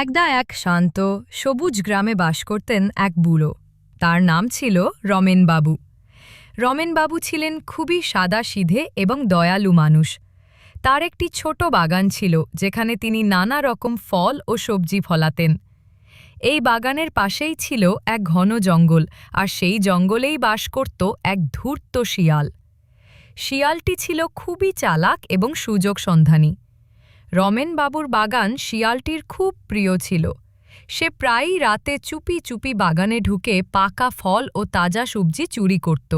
একদা এক শান্ত, সবুজ গ্রামে বাস করতেন এক বুড়ো। তার নাম ছিল রমেনবাবু রমেনবাবু ছিলেন খুবই সাদা সিধে এবং দয়ালু মানুষ। তার একটি ছোট বাগান ছিল, যেখানে তিনি নানা রকম ফল ও সবজি ফলাতেন। এই বাগানের পাশেই ছিল এক ঘন জঙ্গল, আর সেই জঙ্গলেই বাস করত এক ধূর্ত শিয়াল। শিয়ালটি ছিল খুবই চালাক এবং সুযোগ সন্ধানী। রমেনবাবুর বাগান শিয়ালটির খুব প্রিয় ছিল। সে প্রায়ই রাতে চুপি চুপি বাগানে ঢুকে পাকা ফল ও তাজা সবজি চুরি করত।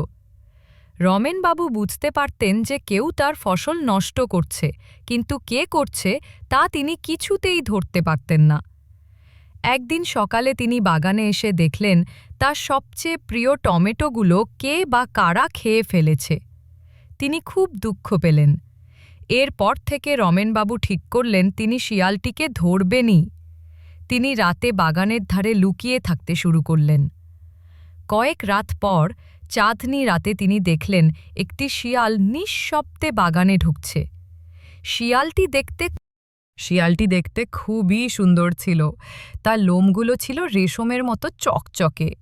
রমেনবাবু বুঝতে পারতেন যে কেউ তার ফসল নষ্ট করছে, কিন্তু কে করছে তা তিনি কিছুতেই ধরতে পারতেন না। একদিন সকালে তিনি বাগানে এসে দেখলেন, তার সবচেয়ে প্রিয় টমেটোগুলো কে বা কারা খেয়ে ফেলেছে। তিনি খুব দুঃখ পেলেন। এরপর থেকে রমেনবাবু ঠিক করলেন তিনি শিয়ালটিকে ধরবেনই। তিনি রাতে বাগানের ধারে লুকিয়ে থাকতে শুরু করলেন। কয়েক রাত পর চাঁদনি রাতে তিনি দেখলেন একটি শিয়াল নিঃশব্দে বাগানে ঢুকছে। শিয়ালটি দেখতে শিয়ালটি দেখতে খুবই সুন্দর ছিল। তার লোমগুলো ছিল রেশমের মতো চকচকে।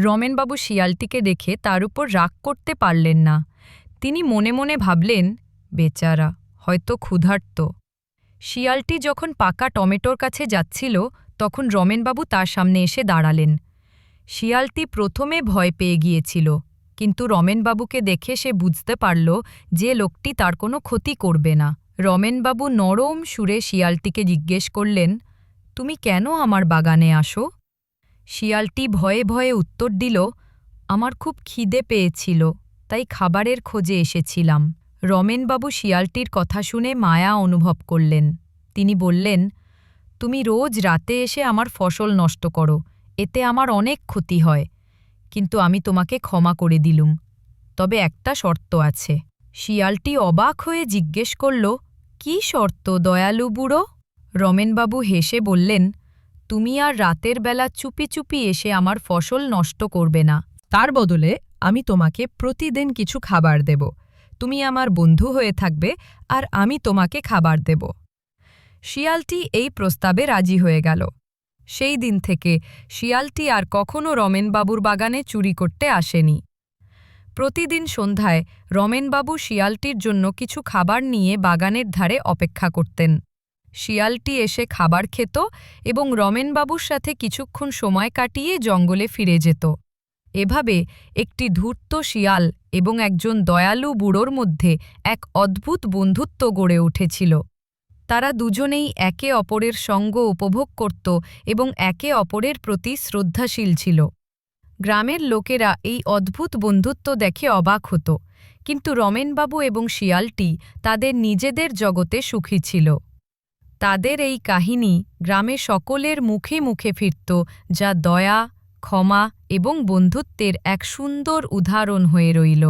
রমেনবাবু শিয়ালটিকে দেখে তার উপর রাগ করতে পারলেন না। তিনি মনে মনে ভাবলেন বেচারা, হয়তো ক্ষুধার্ত। শিয়ালটি যখন পাকা টমেটোর কাছে যাচ্ছিল, তখন রমেনবাবু তার সামনে এসে দাঁড়ালেন। শিয়ালটি প্রথমে ভয় পেয়ে গিয়েছিল, কিন্তু রমেনবাবুকে দেখে সে বুঝতে পারল যে লোকটি তার কোনো ক্ষতি করবে না। রমেনবাবু নরম সুরে শিয়ালটিকে জিজ্ঞেস করলেন, তুমি কেন আমার বাগানে আসো? শিয়ালটি ভয়ে ভয়ে উত্তর দিল, আমার খুব খিদে পেয়েছিল, তাই খাবারের খোঁজে এসেছিলাম। রমেনবাবু শিয়ালটির কথা শুনে মায়া অনুভব করলেন। তিনি বললেন, তুমি রোজ রাতে এসে আমার ফসল নষ্ট করো, এতে আমার অনেক ক্ষতি হয়, কিন্তু আমি তোমাকে ক্ষমা করে দিলুম। তবে একটা শর্ত আছে। শিয়ালটি অবাক হয়ে জিজ্ঞেস করল, কি শর্ত, দয়ালু বুড়ো? রমেনবাবু হেসে বললেন, তুমি আর রাতের বেলা চুপি চুপি এসে আমার ফসল নষ্ট করবে না। তার বদলে আমি তোমাকে প্রতিদিন কিছু খাবার দেব। তুমি আমার বন্ধু হয়ে থাকবে আর আমি তোমাকে খাবার দেব। শিয়ালটি এই প্রস্তাবে রাজি হয়ে গেল। সেই দিন থেকে শিয়ালটি আর কখনও রমেনবাবুর বাগানে চুরি করতে আসেনি। প্রতিদিন সন্ধ্যায় রমেনবাবু শিয়ালটির জন্য কিছু খাবার নিয়ে বাগানের ধারে অপেক্ষা করতেন। শিয়ালটি এসে খাবার খেত এবং রমেনবাবুর সাথে কিছুক্ষণ সময় কাটিয়ে জঙ্গলে ফিরে যেত। এভাবে একটি ধূর্ত শিয়াল এবং একজন দয়ালু বুড়োর মধ্যে এক অদ্ভুত বন্ধুত্ব গড়ে উঠেছিল। তারা দুজনেই একে অপরের সঙ্গ উপভোগ করত এবং একে অপরের প্রতি শ্রদ্ধাশীল ছিল। গ্রামের লোকেরা এই অদ্ভুত বন্ধুত্ব দেখে অবাক হতো, কিন্তু রমেনবাবু এবং শিয়ালটি তাদের নিজেদের জগতে সুখী ছিল। তাদের এই কাহিনী গ্রামে সকলের মুখে মুখে ফিরত, যা দয়া ক্ষমা এবং বন্ধুত্বের এক সুন্দর উদাহরণ হয়ে রইল।